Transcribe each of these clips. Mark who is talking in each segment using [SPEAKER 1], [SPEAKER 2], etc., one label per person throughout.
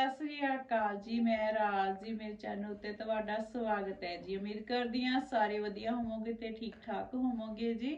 [SPEAKER 1] ਸਤਿ ਸ੍ਰੀ ਅਕਾਲ ਜੀ, ਮੈਂ ਰਾਜ ਜੀ, ਮੇਰੇ ਚੈਨਲ ਉੱਤੇ ਤੁਹਾਡਾ ਸਵਾਗਤ ਹੈ ਜੀ। ਉਮੀਦ ਕਰਦੀ ਹਾਂ ਸਾਰੇ ਵਧੀਆ ਹੋਵੋਗੇ ਤੇ ਠੀਕ ਠਾਕ ਹੋਵੋਗੇ ਜੀ।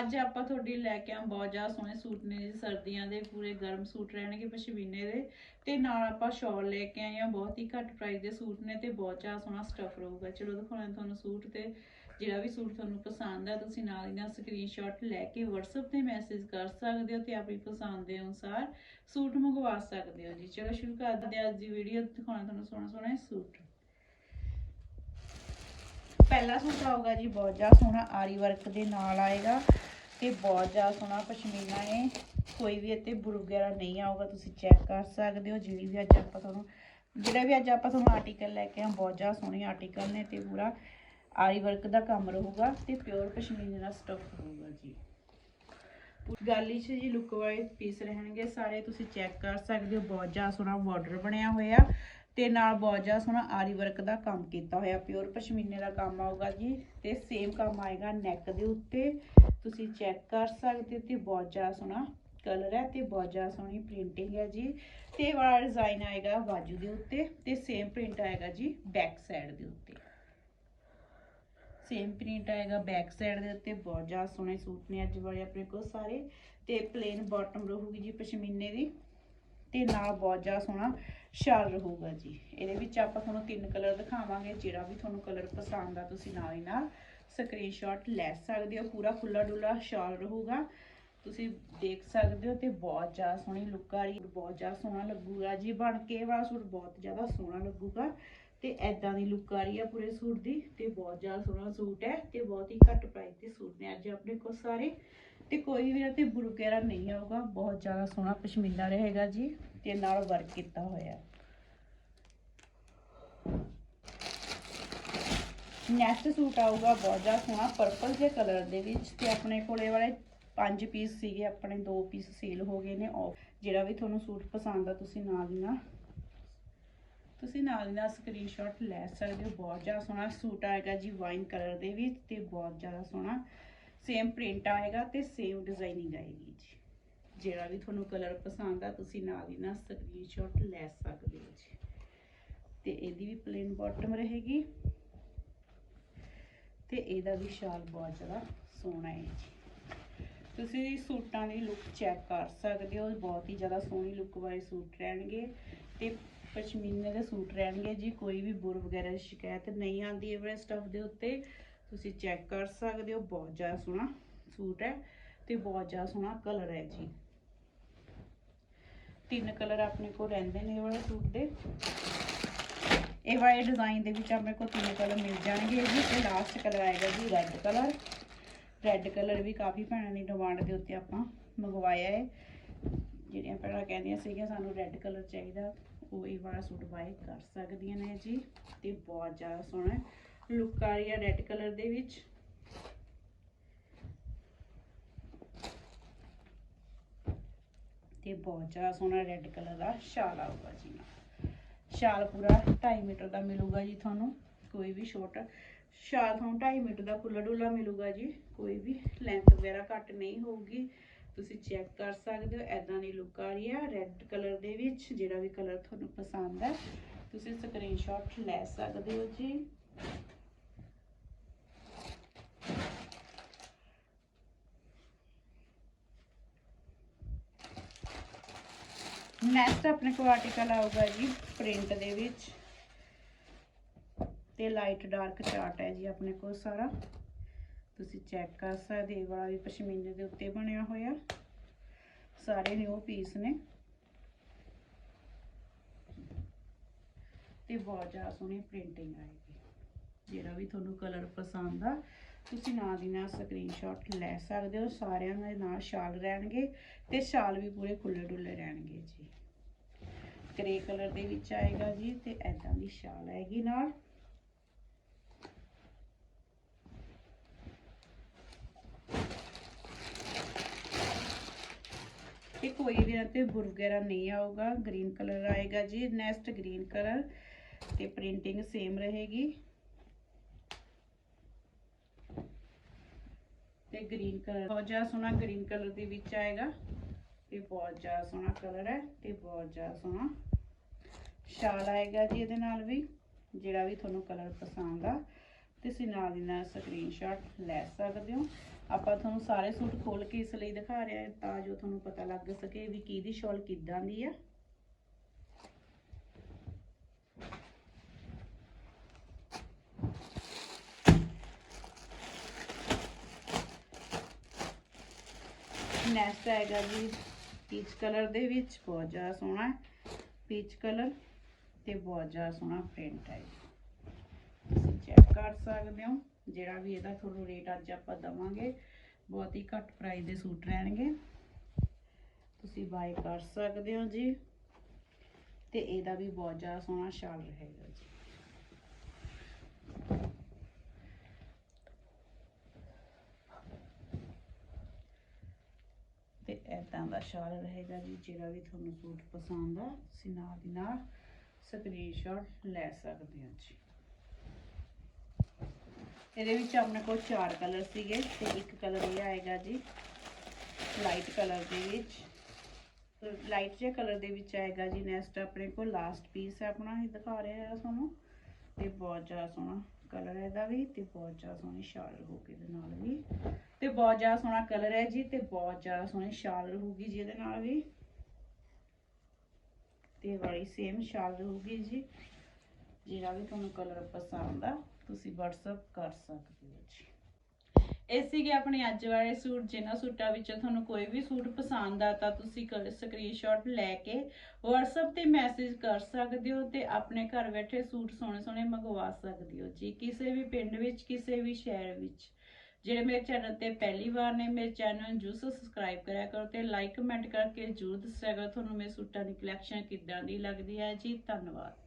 [SPEAKER 1] ਅੱਜ ਆਪਾਂ ਤੁਹਾਡੀ ਲੈ ਕੇ ਆ ਬਹੁਤ ਜ਼ਿਆਦਾ ਸੋਹਣੇ ਸੂਟ ਨੇ ਜੀ, ਸਰਦੀਆਂ ਦੇ ਪੂਰੇ ਗਰਮ ਸੂਟ ਰਹਿਣਗੇ ਪਸ਼ਮੀਨੇ ਦੇ। ਤੇ ਨਾਲ ਆਪਾਂ ਸ਼ਾਲ ਲੈ ਕੇ ਆਏ ਆ ਬਹੁਤ ਹੀ ਘੱਟ ਪ੍ਰਾਈਸ ਦੇ ਸੂਟ ਨੇ ਤੇ ਬਹੁਤ ਜ਼ਿਆਦਾ ਸੋਹਣਾ ਸਟਫ ਰਹੂਗਾ। ਚਲੋ ਦਿਖਾਉਣਾ ਤੁਹਾਨੂੰ ਸੂਟ ਤੇ। ਜਿਹੜਾ ਵੀ ਸੂਟ ਤੁਹਾਨੂੰ ਪਸੰਦ ਹੈ ਤੁਸੀਂ ਨਾਲ ਹੀ ਨਾਲ ਸਕਰੀਨਸ਼ਾਟ ਲੈ ਕੇ WhatsApp ਤੇ ਮੈਸੇਜ ਕਰ ਸਕਦੇ ਹੋ ਤੇ ਆਪਣੀ ਪਸੰਦ ਦੇ ਅਨੁਸਾਰ ਸੂਟ ਮੰਗਵਾ ਸਕਦੇ ਹੋ ਜੀ। ਚਲੋ ਸ਼ੁਰੂ ਕਰਦੇ ਹਾਂ ਅੱਜ ਦੀ ਵੀਡੀਓ ਦਿਖਾਉਣਾ ਤੁਹਾਨੂੰ ਸੋਹਣਾ ਸੋਹਣਾ ਸੂਟ। ਪਹਿਲਾ ਸੂਟ ਆਊਗਾ ਜੀ, ਬਹੁਤ ਜ਼ਿਆਦਾ ਸੋਹਣਾ ਆਰੀ ਵਰਕ ਦੇ ਨਾਲ ਆਏਗਾ ਤੇ ਬਹੁਤ ਜ਼ਿਆਦਾ ਸੋਹਣਾ ਪਸ਼ਮੀਨਾ ਹੈ ਕੋਈ ਵੀ ਇੱਥੇ ਬੁਰ ਵਗੈਰਾ ਨਹੀਂ ਆਊਗਾ, ਤੁਸੀਂ ਚੈੱਕ ਕਰ ਸਕਦੇ ਹੋ। ਜਿਹੜੀ ਵੀ ਅੱਜ ਆਪਾਂ ਤੁਹਾਨੂੰ, ਜਿਹੜਾ ਵੀ ਅੱਜ ਆਪਾਂ ਤੁਹਾਨੂੰ ਆਰਟੀਕਲ ਲੈ ਕੇ ਆ ਬਹੁਤ ਜ਼ਿਆਦਾ ਸੋਹਣੇ ਆਰਟੀਕਲ ਨੇ ਤੇ ਪੂਰਾ ਆਰੀ ਵਰਕ ਦਾ ਕੰਮ ਰਹੂਗਾ ਤੇ ਪਿਓਰ ਪਸ਼ਮੀਨੇ ਦਾ ਸਟਫ ਰਹੂਗਾ ਜੀ। ਗਾਲੀ 'ਚ ਜੀ ਲੁੱਕ ਵਾਈਜ਼ ਪੀਸ ਰਹਿਣਗੇ ਸਾਰੇ, ਤੁਸੀਂ ਚੈੱਕ ਕਰ ਸਕਦੇ ਹੋ, ਬਹੁਤ ਜ਼ਿਆਦਾ ਸੋਹਣਾ ਬਾਰਡਰ ਬਣਿਆ ਹੋਇਆ। ਤੇ ਨਾਲ ਬਹੁਤ ਜ਼ਿਆਦਾ ਸੋਹਣਾ ਆਰੀ ਵਰਕ ਦਾ ਕੰਮ ਕੀਤਾ ਹੋਇਆ, ਪਿਓਰ ਪਸ਼ਮੀਨੇ ਦਾ ਕੰਮ ਆਊਗਾ ਜੀ। ਤੇ ਸੇਮ ਕੰਮ ਆਏਗਾ ਨੈਕ ਦੇ ਉੱਤੇ। ਤੁਸੀਂ ਚੈੱਕ ਕਰ ਸਕਦੇ ਹੋ ਤੇ ਬਹੁਤ ਜ਼ਿਆਦਾ ਸੋਹਣਾ ਕਲਰ ਹੈ ਤੇ ਬਹੁਤ ਜ਼ਿਆਦਾ ਸੋਹਣੀ ਪ੍ਰਿੰਟਿੰਗ ਹੈ ਜੀ। ਤੇ ਵਾਲਾ ਡਿਜ਼ਾਈਨ ਆਏਗਾ ਬਾਜੂ ਦੇ ਉੱਤੇ ਤੇ ਸੇਮ ਪ੍ਰਿੰਟ ਆਏਗਾ ਜੀ ਬੈਕ ਸਾਈਡ ਦੇ ਉੱਤੇ। ਸੇਮ ਪ੍ਰਿੰਟ ਆਏਗਾ ਬੈਕ ਸਾਈਡ ਦੇ ਉੱਤੇ ਬਹੁਤ ਜ਼ਿਆਦਾ ਸੋਹਣੇ ਸੂਟ ਨੇ ਅੱਜ ਵਾਲੇ ਆਪਣੇ ਕੋਲ ਸਾਰੇ ਤੇ ਪਲੇਨ ਬਾਟਮ ਰਹੂਗੀ ਜੀ ਪਸ਼ਮੀਨੇ ਦੀ ਤੇ ਨਾਲ ਬਹੁਤ ਜ਼ਿਆਦਾ ਸੋਹਣਾ ਸ਼ਾਲ ਰਹੂਗਾ ਜੀ। ਇਹਦੇ ਵਿੱਚ ਆਪਾਂ ਤੁਹਾਨੂੰ ਤਿੰਨ ਕਲਰ ਦਿਖਾਵਾਂਗੇ, ਜਿਹੜਾ ਵੀ ਤੁਹਾਨੂੰ ਕਲਰ ਪਸੰਦ ਆ ਤੁਸੀਂ ਨਾਲ ਹੀ ਨਾਲ ਸਕਰੀਨਸ਼ਾਟ ਲੈ ਸਕਦੇ ਹੋ, ਪੂਰਾ ਖੁੱਲਾ ਡੁੱਲਾ ਸ਼ਾਲ ਰਹੂਗਾ। ਤੁਸੀਂ ਦੇਖ ਸਕਦੇ ਹੋ ਤੇ ਬਹੁਤ ਜ਼ਿਆਦਾ ਸੋਹਣੀ ਲੁੱਕ ਆ ਰਹੀ, ਬਹੁਤ ਜ਼ਿਆਦਾ ਸੋਹਣਾ ਲੱਗੂਗਾ ਜੀ, ਬਣ ਕੇ ਵਾਲਾ ਸੂਟ ਬਹੁਤ ਜ਼ਿਆਦਾ ਸੋਹਣਾ ਲੱਗੂਗਾ। ਤੇ ਐਦਾਂ ਦੀ ਲੁੱਕ ਆ ਰਹੀ ਆ ਪੂਰੇ ਸੂਟ ਦੀ ਤੇ ਬਹੁਤ ਜ਼ਿਆਦਾ ਸੋਹਣਾ ਸੂਟ ਹੈ ਤੇ ਬਹੁਤ ਹੀ ਘੱਟ ਪ੍ਰਾਈਸ ਦੇ ਸੂਟ ਨੇ ਅੱਜ ਆਪਣੇ ਕੋਲ ਸਾਰੇ। ਤੇ ਕੋਈ ਵੀ ਤੇ ਬੁਰਕੇਰਾ ਨਹੀਂ ਆਊਗਾ, ਬਹੁਤ ਜ਼ਿਆਦਾ ਸੋਹਣਾ ਪਸ਼ਮੀਨਾ ਰਹੇਗਾ ਜੀ ਤੇ ਨਾਲ ਵਰਕ ਕੀਤਾ ਹੋਇਆ। ਨੈਕਸਟ ਸੂਟ ਆਊਗਾ ਬਹੁਤ ਜ਼ਿਆਦਾ ਸੋਹਣਾ ਪਰਪਲ ਜੇ ਕਲਰ ਦੇ ਵਿੱਚ ਤੇ ਆਪਣੇ ਕੋਲੇ ਵਾਲੇ ਪੰਜ ਪੀਸ ਸੀਗੇ, ਆਪਣੇ ਦੋ ਪੀਸ ਸੇਲ ਹੋ ਗਏ ਨੇ ਆਫ ਜਿਹੜਾ ਵੀ ਤੁਹਾਨੂੰ ਸੂਟ ਪਸੰਦ ਆ ਤੁਸੀਂ ਨਾਲ ਦੀ ਨਾਲ ਤੁਸੀਂ ਨਾਲ ਦੀ ਨਾਲ ਸਕਰੀਨਸ਼ਾਟ ਲੈ ਸਕਦੇ ਹੋ, ਬਹੁਤ ਜ਼ਿਆਦਾ ਸੋਹਣਾ ਸੂਟ ਆਏਗਾ ਜੀ ਵਾਈਨ ਕਲਰ ਦੇ ਵਿੱਚ ਤੇ ਬਹੁਤ ਜ਼ਿਆਦਾ ਸੋਹਣਾ ਸੇਮ ਪ੍ਰਿੰਟ ਆਏਗਾ ਤੇ ਸੇਮ ਡਿਜ਼ਾਈਨਿੰਗ ਆਏਗੀ ਜੀ। ਜਿਹੜਾ ਵੀ ਤੁਹਾਨੂੰ ਕਲਰ ਪਸੰਦ ਆ, ਤੁਸੀਂ ਨਾਲ ਦੀ ਨਾਲ ਸਕਰੀਨਸ਼ਾਟ ਲੈ ਸਕਦੇ ਹੋ ਜੀ। ਤੇ ਇਹਦੀ ਵੀ ਪਲੇਨ ਬਾਟਮ ਰਹੇਗੀ ਤੇ ਇਹਦਾ ਵੀ ਸ਼ਾਲ ਬਹੁਤ ਜ਼ਿਆਦਾ ਸੋਹਣਾ ਹੈ ਜੀ। ਤੁਸੀਂ ਸੂਟਾਂ ਦੀ ਲੁੱਕ ਚੈੱਕ ਕਰ ਸਕਦੇ ਹੋ, ਬਹੁਤ ਹੀ ਜ਼ਿਆਦਾ ਸੋਹਣੀ ਲੁੱਕ ਵਾਲੇ ਸੂਟ ਰਹਿਣਗੇ ਤੇ ਪਸ਼ਮੀਨੇ ਦੇ ਸੂਟ ਰਹਿਣਗੇ ਜੀ, ਕੋਈ ਵੀ ਬੁਰ ਵਗੈਰਾ ਦੀ ਸ਼ਿਕਾਇਤ ਨਹੀਂ ਆਉਂਦੀ ਇਹ ਵਾਲੇ ਸਟਫ ਦੇ ਉੱਤੇ। ਤੁਸੀਂ ਚੈੱਕ ਕਰ ਸਕਦੇ ਹੋ, ਬਹੁਤ ਜ਼ਿਆਦਾ ਸੋਹਣਾ ਸੂਟ ਹੈ ਤੇ ਬਹੁਤ ਜ਼ਿਆਦਾ ਸੋਹਣਾ ਕਲਰ ਹੈ ਜੀ। ਤਿੰਨ ਕਲਰ ਆਪਣੇ ਕੋਲ ਰਹਿੰਦੇ ਨੇ ਇਹ ਵਾਲੇ ਸੂਟ ਦੇ। ਇਹ ਵਾਲੇ ਡਿਜ਼ਾਈਨ ਦੇ ਵਿੱਚ ਆਪਣੇ ਕੋਲ ਤਿੰਨ ਕਲਰ ਮਿਲ ਜਾਣਗੇ ਜੀ ਤੇ ਲਾਸਟ ਕਲਰ ਆਏਗਾ ਜੀ ਰੈੱਡ ਕਲਰ ਰੈੱਡ ਕਲਰ ਵੀ ਕਾਫੀ ਭੈਣਾਂ ਦੀ ਡਿਮਾਂਡ ਦੇ ਉੱਤੇ ਆਪਾਂ ਮੰਗਵਾਇਆ ਹੈ। ਜਿਹੜੀਆਂ ਭੈਣਾਂ ਕਹਿੰਦੀਆਂ ਸੀਗੀਆਂ ਸਾਨੂੰ ਰੈੱਡ ਕਲਰ ਚਾਹੀਦਾ। ਉਹ ਵਾਲਾ ਸੂਟ ਬਾਏ ਕਰ ਸਕਦੀਆਂ ਨੇ ਜੀ ਤੇ ਬਹੁਤ ਜ਼ਿਆਦਾ ਸੋਹਣਾ ਲੁੱਕ ਆ ਰਹੀ ਹੈ ਰੈੱਡ ਕਲਰ ਦੇ ਵਿੱਚ। ਤੇ ਬਹੁਤ ਜ਼ਿਆਦਾ ਸੋਹਣਾ ਰੈੱਡ ਕਲਰ ਦਾ ਸ਼ਾਲ ਆਊਗਾ ਜੀ ਸ਼ਾਲ ਪੂਰਾ 2.5 ਮੀਟਰ ਦਾ ਮਿਲੂਗਾ ਜੀ ਤੁਹਾਨੂੰ, ਕੋਈ ਵੀ ਛੋਟ ਸ਼ਾਲ ਤੁਹਾਨੂੰ 2.5 ਮੀਟਰ ਦਾ ਖੁੱਲਾ ਡੁੱਲਾ ਮਿਲੂਗਾ ਜੀ, ਕੋਈ ਵੀ ਲੈਂਥ ਵਗੈਰਾ ਘੱਟ ਨਹੀਂ ਹੋਊਗੀ। ਤੁਸੀਂ ਚੈੱਕ ਕਰ ਸਕਦੇ ਹੋ ਐਦਾਂ ਦੀ ਲੁੱਕ ਆ ਰਹੀ ਹੈ ਰੈੱਡ ਕਲਰ ਦੇ ਵਿੱਚ, ਜਿਹੜਾ ਵੀ ਕਲਰ ਤੁਹਾਨੂੰ ਪਸੰਦ ਹੈ। ਤੁਸੀਂ ਸਕਰੀਨਸ਼ਾਟ ਲੈ ਸਕਦੇ ਹੋ ਜੀ। ਨੈਕਸਟ ਆਪਣੇ ਕੋਲ ਆਰਟੀਕਲ ਆਊਗਾ ਜੀ ਪ੍ਰਿੰਟ ਦੇ ਵਿੱਚ। ਤੇ ਲਾਈਟ ਡਾਰਕ ਚਾਰਟ ਹੈ ਜੀ ਆਪਣੇ ਕੋਲ ਸਾਰਾ। ਤੁਸੀਂ ਚੈੱਕ ਕਰ ਸਕਦੇ ਇਹ ਵਾਲਾ ਵੀ ਪਸ਼ਮੀਨੇ ਦੇ ਉੱਤੇ ਬਣਿਆ ਹੋਇਆ। ਸਾਰੇ ਨਿਊ ਪੀਸ ਨੇ। ਤੇ ਬਹੁਤ ਜ਼ਿਆਦਾ ਸੋਹਣੀ ਪ੍ਰਿੰਟਿੰਗ ਆਏਗੀ। ਜਿਹੜਾ ਵੀ ਤੁਹਾਨੂੰ ਕਲਰ ਪਸੰਦ ਆ, ਤੁਸੀਂ ਨਾਲ ਦੀ ਨਾਲ ਸਕਰੀਨਸ਼ਾਟ ਲੈ ਸਕਦੇ ਹੋ। ਸਾਰਿਆਂ ਦੇ ਨਾਲ ਸ਼ਾਲ ਰਹਿਣਗੇ ਤੇ ਸ਼ਾਲ ਵੀ ਪੂਰੇ ਖੁੱਲੇ ਡੁੱਲੇ ਰਹਿਣਗੇ ਜੀ। ਗ੍ਰੇ ਕਲਰ ਦੇ ਵਿੱਚ ਆਏਗਾ ਜੀ ਤੇ ਐਦਾਂ ਦੀ ਸ਼ਾਲ ਆਏਗੀ ਨਾਲ। ਤੇ ਕੋਈ ਵੀ ਇਹਨਾਂ ਤੇ ਬੁਰ ਵਗੈਰਾ ਨਹੀਂ ਆਊਗਾ ਗ੍ਰੀਨ ਕਲਰ ਆਏਗਾ ਜੀ ਨੈਕਸਟ ਗ੍ਰੀਨ ਕਲਰ ਤੇ ਪ੍ਰਿੰਟਿੰਗ ਸੇਮ ਰਹੇਗੀ। ਤੇ ਗ੍ਰੀਨ ਕਲਰ ਬਹੁਤ ਜ਼ਿਆਦਾ ਸੋਹਣਾ ਗ੍ਰੀਨ ਕਲਰ ਦੇ ਵਿੱਚ ਆਏਗਾ ਤੇ ਬਹੁਤ ਜ਼ਿਆਦਾ ਸੋਹਣਾ ਕਲਰ ਹੈ ਤੇ ਬਹੁਤ ਜ਼ਿਆਦਾ ਸੋਹਣਾ ਸ਼ਾਲ ਆਏਗਾ ਜੀ ਇਹਦੇ ਨਾਲ ਵੀ, ਜਿਹੜਾ ਵੀ ਤੁਹਾਨੂੰ ਕਲਰ ਪਸੰਦ ਆ, ਤੁਸੀਂ ਨਾਲ ਦੀ ਨਾਲ ਸਕਰੀਨਸ਼ਾਟ ਲੈ ਸਕਦੇ ਹੋ। ਆਪਾਂ ਤੁਹਾਨੂੰ ਸਾਰੇ ਸੂਟ ਖੋਲ ਕੇ ਇਸ ਲਈ ਦਿਖਾ ਰਹੇ ਹਾਂ, ਤਾਂ ਜੋ ਤੁਹਾਨੂੰ ਪਤਾ ਲੱਗ ਸਕੇ ਵੀ ਕਿਹਦੀ ਸ਼ਾਲ ਕਿੱਦਾਂ ਦੀ ਆ। ਨੈਕਸਟ ਆਏਗਾ ਜੀ ਪੀਚ ਕਲਰ ਦੇ ਵਿੱਚ ਬਹੁਤ ਜ਼ਿਆਦਾ ਸੋਹਣਾ ਪੀਚ ਕਲਰ ਤੇ ਬਹੁਤ ਜ਼ਿਆਦਾ ਸੋਹਣਾ ਪ੍ਰਿੰਟ ਹੈ ਜੀ। ਤੁਸੀਂ ਚੈੱਕ ਕਰ ਸਕਦੇ ਹੋ। ਜਿਹੜਾ ਵੀ ਇਹਦਾ ਤੁਹਾਨੂੰ ਰੇਟ ਅੱਜ ਆਪਾਂ ਦਵਾਂਗੇ, ਬਹੁਤ ਹੀ ਘੱਟ ਪ੍ਰਾਈਸ ਦੇ ਸੂਟ ਰਹਿਣਗੇ। ਤੁਸੀਂ ਬਾਈ ਕਰ ਸਕਦੇ ਹੋ ਜੀ। ਤੇ ਇਹਦਾ ਵੀ ਬਹੁਤ ਜ਼ਿਆਦਾ ਸੋਹਣਾ ਸ਼ਾਲ ਰਹੇਗਾ ਜੀ। ਤੇ ਇਦਾਂ ਦਾ ਸ਼ਾਲ ਰਹੇਗਾ ਜੀ, ਜਿਹੜਾ ਵੀ ਤੁਹਾਨੂੰ ਸੂਟ ਪਸੰਦ ਆ, ਤੁਸੀਂ ਨਾਲ ਦੀ ਨਾਲ ਸਕਰੀਨਸ਼ਾਟ ਲੈ ਸਕਦੇ ਹੋ ਜੀ। ਇਹਦੇ ਵਿੱਚ ਆਪਣੇ ਕੋਲ ਚਾਰ ਕਲਰ ਸੀਗੇ ਤੇ ਇੱਕ ਕਲਰ ਇਹ ਆਏਗਾ ਜੀ ਲਾਈਟ ਕਲਰ ਦੇ ਵਿੱਚ। ਲਾਈਟ ਜਿਹੇ ਕਲਰ ਦੇ ਵਿੱਚ ਆਏਗਾ ਜੀ ਨੈਕਸਟ ਆਪਣੇ ਕੋਲ ਲਾਸਟ ਪੀਸ ਹੈ ਆਪਣਾ, ਇਹ ਦਿਖਾ ਰਿਹਾ ਹੈ ਤੁਹਾਨੂੰ। ਤੇ ਬਹੁਤ ਜ਼ਿਆਦਾ ਸੋਹਣਾ ਕਲਰ ਹੈ ਇਹਦਾ ਵੀ ਤੇ ਬਹੁਤ ਜ਼ਿਆਦਾ ਸੋਹਣੀ ਸ਼ਾਲ ਰਹੂਗੀ ਇਹਦੇ ਨਾਲ ਵੀ। ਤੇ ਬਹੁਤ ਜ਼ਿਆਦਾ ਸੋਹਣਾ ਕਲਰ ਹੈ ਜੀ ਤੇ ਬਹੁਤ ਜ਼ਿਆਦਾ ਸੋਹਣੀ ਸ਼ਾਲ ਰਹੂਗੀ ਜੀ ਇਹਦੇ ਨਾਲ ਵੀ। ਤੇ ਵਾਲੀ ਸੇਮ ਸ਼ਾਲ ਰਹੂਗੀ ਜੀ। ਜਿਹੜਾ ਵੀ ਤੁਹਾਨੂੰ ਕਲਰ ਪਸੰਦ ਆ, ਤੁਸੀਂ WhatsApp ਕਰ ਸਕਦੇ ਹੋ ਜੀ। ਇਹ ਸੀਗੇ ਆਪਣੇ ਅੱਜ ਵਾਲੇ ਸੂਟ, ਜਿਨ੍ਹਾਂ ਸੂਟਾਂ ਵਿੱਚੋਂ ਤੁਹਾਨੂੰ ਕੋਈ ਵੀ ਸੂਟ ਪਸੰਦ ਆ, ਤਾਂ ਤੁਸੀਂ ਸਕਰੀਨਸ਼ਾਟ ਲੈ ਕੇ WhatsApp ਤੇ ਮੈਸੇਜ ਕਰ ਸਕਦੇ ਹੋ ਤੇ ਆਪਣੇ ਘਰ ਬੈਠੇ ਸੂਟ ਸੋਹਣੇ ਸੋਹਣੇ ਮੰਗਵਾ ਸਕਦੇ ਹੋ ਜੀ। ਕਿਸੇ ਵੀ ਪਿੰਡ ਵਿੱਚ, ਕਿਸੇ ਵੀ ਸ਼ਹਿਰ ਵਿੱਚ। ਜਿਹੜੇ ਮੇਰੇ ਚੈਨਲ ਤੇ ਪਹਿਲੀ ਵਾਰ ਨੇ, ਮੇਰੇ ਚੈਨਲ ਨੂੰ ਜਰੂਰ ਸਬਸਕ੍ਰਾਈਬ ਕਰਿਆ ਕਰੋ ਤੇ ਲਾਈਕ ਕਮੈਂਟ ਕਰਕੇ ਜਰੂਰ ਦੱਸਿਆ ਕਰੋ, ਤੁਹਾਨੂੰ ਮੇਰੇ ਸੂਟਾਂ ਦੀ ਕਲੈਕਸ਼ਨ ਕਿੱਦਾਂ ਦੀ ਲੱਗਦੀ ਹੈ ਜੀ। ਧੰਨਵਾਦ।